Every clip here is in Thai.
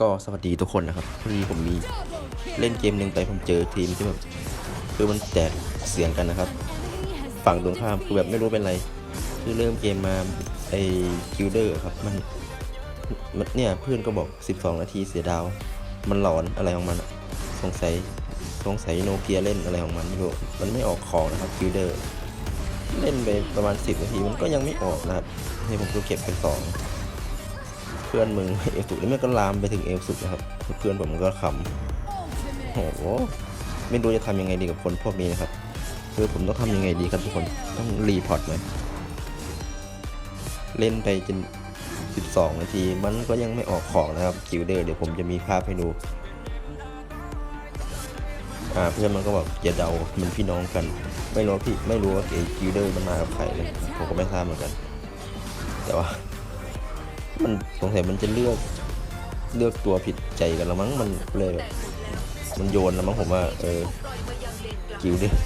ก็สวัสดีทุกคนนะครับพอดีผมมีเล่นเกมหนึ่งไปผมเจอทีมที่แบบคือมันแตกเสียงกันนะครับ ฝั่งตรงข้ามคือแบบไม่รู้เป็นไร คือเริ่มเกมมาไอคิวเดอร์ครับมันมันเนี่ยเพื่อนก็บอก 12 นาทีเสียดาว มันหลอนอะไรของมันสงสัยสงสัยโนเกียเล่นอะไรของมันไม่รู้มันไม่ออกของนะครับคิวเดอร์เล่นไปประมาณ 10 นาทีมันก็ยังไม่ออกนะครับนี่ผมก็เก็บไปสอง พื่อนมึงเอลสุดนี่มันก็ลามไปถึงเอลสุดนะครับ เพื่อนผมก็ขำโอ้โหไม่รู้จะทำยังไงดีกับคนพวกนี้นะครับ คือผมต้องทำยังไงดีครับทุกคนต้องรีพอร์ตไหมเล่นไปจน 12 นาที มันก็ยังไม่ออกของนะครับคิวเดอร์เดี๋ยวผมจะมีภาพให้ดูอ่าเพื่อนมันก็บอกอย่าเดามันพี่น้องกัน ไม่รู้พี่ไม่รู้ว่าไอ้คิวเดอร์มันมากับใครเลยผมก็ไม่ทราบเหมือนกัน แต่ว่า มันสงสัยมันจะเลือกเลือกตัวผิดใจกันแล้วมั้งมันเลยแบบมันโยนแล้วมั้งผมว่า เออกิวเดอร์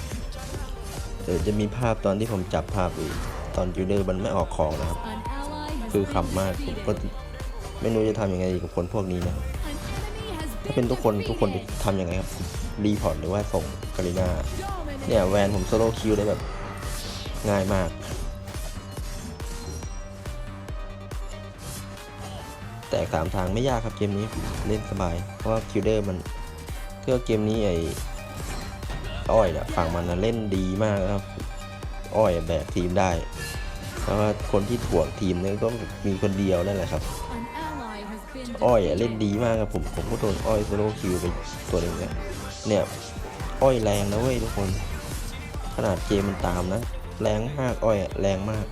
เดี๋ยวจะมีภาพตอนที่ผมจับภาพอีกตอนกิวเดอร์มันไม่ออกของนะครับ คือขำมากผมก็ไม่รู้จะทำยังไงกับคนพวกนี้นะถ้าเป็นทุกคนทุกคนจะทำยังไงครับรีพอร์ตหรือว่าส่งกาลิน่าเนี่ยแวนผมโซโล่คิวได้แบบง่ายมาก แตกสามทางไม่ยากครับเกมนี้เล่นสบาย เพราะว่าคิวเดอร์มันก็เกมนี้ไอ้อ้อยเนี่ยฝั่งมันนะเล่นดีมากครับ อ้อยแบกทีมได้ เพราะว่าคนที่ถ่วงทีมนี่ยก็มีคนเดียวนั่นแหละครับ อ้อยเล่นดีมากครับผมผมก็โดนอ้อยโซโลคิวไปตัวหนึ่งเนี่ยเนี่ยอ้อยแรงนะเว้ยทุกคน ขนาดเกมมันตามนะ แรงมากอ้อยแรงมาก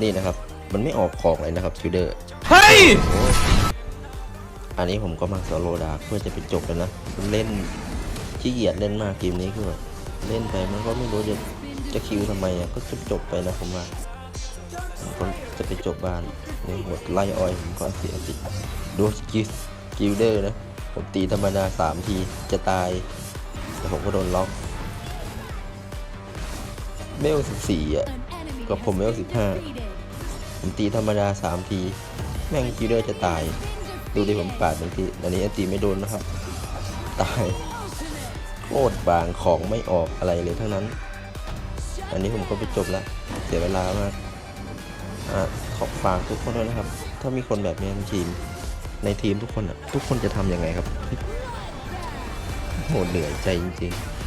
นี่นะครับ มันไม่ออกของเลยนะครับคิวเดอร์เฮ้ยอันนี้ผมก็มาโซโลดาร์กเพื่อจะไปจบแล้วนะเล่นขี้เกียจเล่นมากเกมนี้คือแบบเล่นไปมันก็ไม่รู้จะจะคิวทำไมอะก็จบจบๆไปนะผมว่าผมก็จะไปจบบ้านนี่หมดไล่ออยผมก็เสียติดูกิสกิลเดอร์นะผมตีธรรมดาสามทีจะตายแต่ผมก็โดนล็อกเมลสิบสี่อะกับผมเวลสิบห้า ผมตีธรรมดาสามทีแม่งกิลเดอร์จะตาย ดูดิผมปาดบางทีอันนี้ตีไม่โดนนะครับ ตายโคตรบางของไม่ออกอะไรเลยทั้งนั้น อันนี้ผมก็ไปจบแล้วเสียเวลามากอะขอบฝากทุกคนด้วยนะครับ ถ้ามีคนแบบนี้ในทีม ในทีมทุกคนอะ ทุกคนจะทำยังไงครับโหเหนื่อยใจจริง ๆ